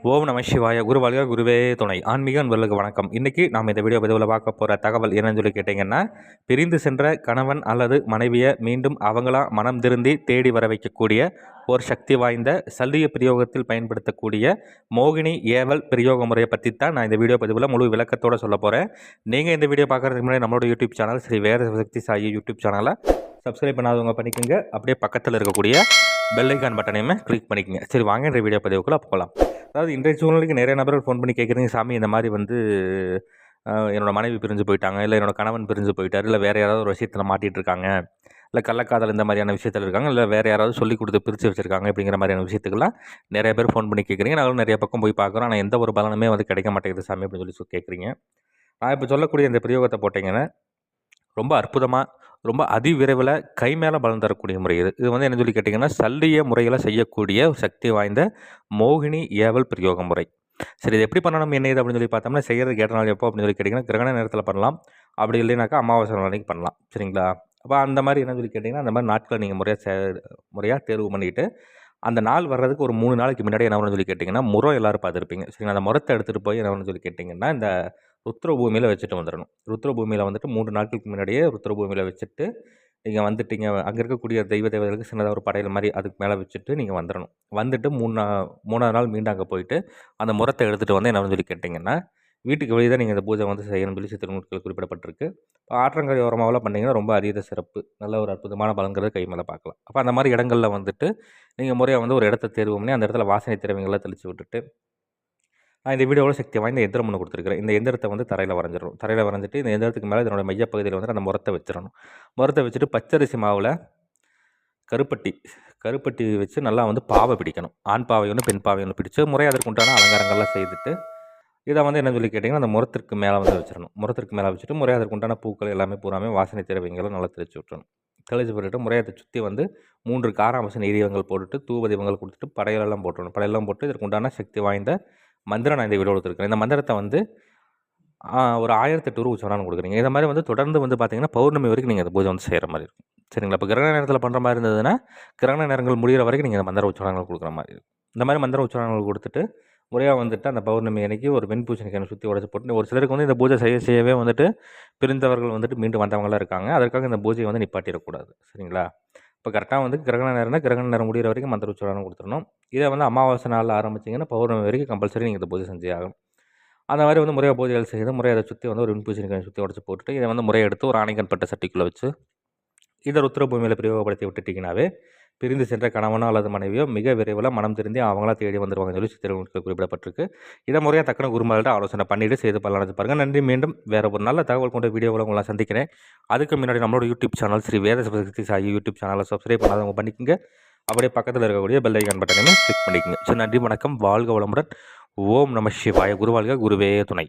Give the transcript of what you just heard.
ஓம் நம சிவாய குருவாளியா குருவே துணை. ஆன்மீக அன்பர்களுக்கு வணக்கம். இன்றைக்கி நாம் இந்த வீடியோ பதிவில் பார்க்க போகிற தகவல் என்னன்னு சொல்லி கேட்டிங்கன்னா பிரிந்து சென்ற கணவன் அல்லது மனைவியை மீண்டும் அவங்களா மனம் திருந்தி தேடி வர வைக்கக்கூடிய ஒரு சக்தி வாய்ந்த சல்லிய பிரயோகத்தில் பயன்படுத்தக்கூடிய மோகினி ஏவல் பிரயோக முறையை பற்றி தான் நான் இந்த வீடியோ பதிவில் முழு விளக்கத்தோடு சொல்ல போகிறேன் நீங்கள் இந்த வீடியோ பார்க்குறதுக்கு முன்னாடி நம்மளோட YouTube channel Sri Veda Shakti Sai YouTube சேனலை சப்ஸ்கிரைப் பண்ணாதவங்க பண்ணிக்கோங்க. அப்படியே பக்கத்தில் இருக்கக்கூடிய பெல்லைக்கான் பட்டனையுமே கிளிக் பண்ணிக்கோங்க. சரி வாங்க இந்த வீடியோ பதிவுக்குள்ளே போகலாம். அதாவது இன்றைய சூழ்நிலைக்கு நிறைய நபர்கள் ஃபோன் பண்ணி கேட்குறீங்க சாமி இந்த மாதிரி வந்து என்னோடய மனைவி பிரிஞ்சு போயிட்டாங்க இல்லை என்னோடய கணவன் பிரிஞ்சு போயிட்டார் இல்லை வேறு யாராவது ஒரு விஷயத்தில் மாட்டிகிட்டு இருக்காங்க இல்லை கள்ளக்காதல் இந்த மாதிரியான விஷயத்தில் இருக்காங்க இல்லை வேறு யாராவது சொல்லி கொடுத்து பிரித்து வச்சுருக்காங்க அப்படிங்கிற மாதிரியான விஷயத்துக்கெல்லாம் நிறைய பேர் ஃபோன் பண்ணி கேட்குறீங்க. நாங்களும் நிறைய பக்கம் போய் பார்க்குறோம். ஆனால் எந்த ஒரு பலனுமே வந்து கிடைக்க மாட்டேங்குது சாமி அப்படின்னு சொல்லி கேட்குறீங்க. நான் இப்போ சொல்லக்கூடிய இந்த பிரயோகத்தை போட்டிங்கன்னா ரொம்ப அற்புதமாக ரொம்ப அதிவிரைவில் கை மேலே பலன் தரக்கூடிய முறை இது. இது வந்து என்ன சொல்லி கேட்டிங்கன்னா சல்லிய முறையில் செய்யக்கூடிய சக்தி வாய்ந்த மோகினி ஏவல் பிரயோக முறை. சரி இது எப்படி பண்ணணும் என்ன இது அப்படின்னு சொல்லி பார்த்தோம்னா செய்கிறது கேட்ட நாள் எப்போ அப்படின்னு சொல்லி கேட்டிங்கன்னா கிரகண நேரத்தில் பண்ணலாம். அப்படி இல்லைனாக்கா அமாவாசை நாளைக்கு பண்ணலாம். சரிங்களா? அப்போ அந்த மாதிரி என்ன சொல்லி கேட்டிங்கன்னா அந்த மாதிரி நாட்களை நீங்கள் முறையாக சே முறையாக தேர்வு பண்ணிவிட்டு அந்த நாள் வர்றதுக்கு ஒரு மூணு நாளைக்கு முன்னாடி என்ன பண்ணணும்னு சொல்லி கேட்டிங்கன்னா முறம் எல்லோரும் பார்த்துருப்பீங்க. சரிங்களா? அந்த முறத்தை எடுத்துகிட்டு போய் என்ன பண்ணணும்னு சொல்லி கேட்டிங்கன்னா இந்த ருத்ர பூமியில் வச்சுட்டு வந்துடணும் ருத்ர பூமியில் வந்துட்டு மூன்று நாட்களுக்கு முன்னாடியே ருத்ரபூமியில் வச்சுட்டு நீங்கள் வந்துட்டீங்க. அங்கே இருக்கக்கூடிய தெய்வ தேவதைகளுக்கு சின்னதாக ஒரு படையல் மாதிரி அதுக்கு மேலே வச்சுட்டு நீங்கள் வந்துடணும் வந்துட்டு மூணு மூணாவது நாள் மீண்டும் அங்கே போயிட்டு அந்த முறத்தை எடுத்துகிட்டு வந்து என்ன சொல்லி கேட்டிங்கன்னா வீட்டுக்கு வெளியே தான் நீங்கள் இந்த பூஜை வந்து செய்யணும் சொல்லி சித்திரநூட்கள் குறிப்பிடப்பட்டிருக்கு. இப்போ ஆற்றங்கரை ஓரமாகலாம் பண்ணிங்கன்னா ரொம்ப அதீத சிறப்பு. நல்ல ஒரு அற்புதமான பலங்கிறது கை மேலே பார்க்கலாம். அப்போ அந்த மாதிரி இடங்களில் வந்துட்டு நீங்கள் முறையாக வந்து ஒரு இடத்த தேர்வு பண்ணி அந்த இடத்துல வாசனை திரவியங்களை தெளித்து விட்டுட்டு நான் இந்த வீடியோவில் சக்தி வாய்ந்த எந்திரம் ஒன்று கொடுத்துருக்கிறேன். இந்த எந்திரத்தை வந்து தரையில் வரைஞ்சிடணும். தரையில் வரைஞ்சிட்டு இந்த எந்திரத்துக்கு மேலே இதனோட மையப்பகுதியில் வந்து அந்த முரத்தை வச்சிடணும். முரத்தை வச்சுட்டு பச்சரிசி மாவில் கருப்பட்டி கருப்பட்டி வச்சு நல்லா வந்து பாவை பிடிக்கணும். ஆண் பாவை ஒன்று பெண் பாவை ஒன்று பிடிச்சு முறை அதற்கு உண்டான அலங்காரங்கள்லாம் செய்துட்டு இதை வந்து என்ன சொல்லி கேட்டிங்கன்னா அந்த முரத்திற்கு மேலே வந்து வச்சிடணும். முரத்திற்கு மேலே வச்சுட்டு முறை அதற்கு உண்டான பூக்கள் எல்லாமே பூராமே வாசனை திரவியங்களும் நல்லா தெளிச்சு விட்டுறணும். தெளிச்சு போட்டுட்டு முறையத்தை சுற்றி வந்து மூன்று காராமச நெய்தீபங்கள் போட்டுட்டு தூப தீபங்கள் கொடுத்துட்டு படையலெல்லாம் போட்டுடணும் படையெல்லாம் போட்டு இதற்கு உண்டான சக்தி வாய்ந்த மந்திரம் நான் இந்த வீடியோ கொடுத்துருக்கேன் இந்த மந்திரத்தை வந்து ஒரு ஆயிரத்தெட்டு ரூபா சொன்னாலும் கொடுக்குறீங்க. இதை மாதிரி வந்து தொடர்ந்து வந்து பார்த்தீங்கன்னா பௌர்ணமி வரைக்கும் நீங்கள் இந்த பூஜை வந்து செய்கிற மாதிரி இருக்கும். சரிங்களா? இப்போ கிரகண நேரத்தில் பண்ணுற மாதிரி இருந்ததுன்னா கிரகண நேரங்கள் முடிகிற வரைக்கும் நீங்கள் இந்த மந்திர உச்சாரணங்கள் கொடுக்குற மாதிரி இருக்கும். இந்த மாதிரி மந்திர உச்சாரணங்கள் கொடுத்துட்டு முறையாக வந்துட்டு அந்த பௌர்ணமி அன்னைக்கு ஒரு வெண் சுற்றி உடச்சி போட்டு ஒரு சிலருக்கு வந்து இந்த பூஜை செய்ய செய்யவே வந்துட்டு பிரிந்தவர்கள் வந்துட்டு மீண்டும் வந்தவங்களாம் இருக்காங்க. அதற்காக இந்த பூஜையை வந்து நிப்பாட்டிடக்கூடாது. சரிங்களா? இப்போ கரெக்டாக வந்து கிரகண நேரம்னா கிரகண நேரம் முடிகிற வரைக்கும் மந்திர உச்சாரணம் கொடுத்துடணும். இதை வந்து அமாவாசை நாளில் ஆரம்பிச்சிங்கன்னா பௌர்ணமி வரைக்கும் கம்பல்சரி நீங்கள் இந்த பூஜை செஞ்சே ஆகும் அந்த மாதிரி வந்து முறையாக பூஜைகள் செய்து முறையை அதை சுற்றி வந்து ஒரு வெண்பூசணிக்காய் சுற்றி உடச்சி போட்டுட்டு இதை வந்து முறையை எடுத்து ஒரு ஆணைக்கன் பட்ட சட்டிக்குள்ளே வச்சு இதர் ருத்ர பூமியில் பிரயோகப்படுத்தி விட்டுட்டிங்கனாவே பிரிந்து சென்ற கணவனோ அல்லது மனைவியோ மிக விரைவில் மனம் திருந்தி அவங்களா தேடி வந்துடுவாங்கன்னு சொல்லி சித்திரங்களுக்கு குறிப்பிடப்பட்டிருக்கு. இதை முறையாக தக்கன குருமார்கிட்ட ஆலோசனை பண்ணிவிட்டு செய்து பலனடைஞ்சு பாருங்கள் நன்றி. மீண்டும் வேறு ஒரு நல்ல தகவல் கொண்ட வீடியோவில் உங்களை சந்திக்கிறேன். அதுக்கு முன்னாடி நம்மளோட YouTube channel Sri Veda Shakti Sai YouTube சேனலை சப்ஸ்கிரைப் பண்ணாதவங்க பண்ணிக்கோங்க. அப்படியே பக்கத்தில் இருக்கக்கூடிய பெல் ஐக்கான் பட்டனையுமே கிளிக் பண்ணிக்கோங்க. ஸோ நன்றி வணக்கம். வாழ்க வளமுடன். ஓம் நம சிவாய. குருவாழ்க குருவே துணை.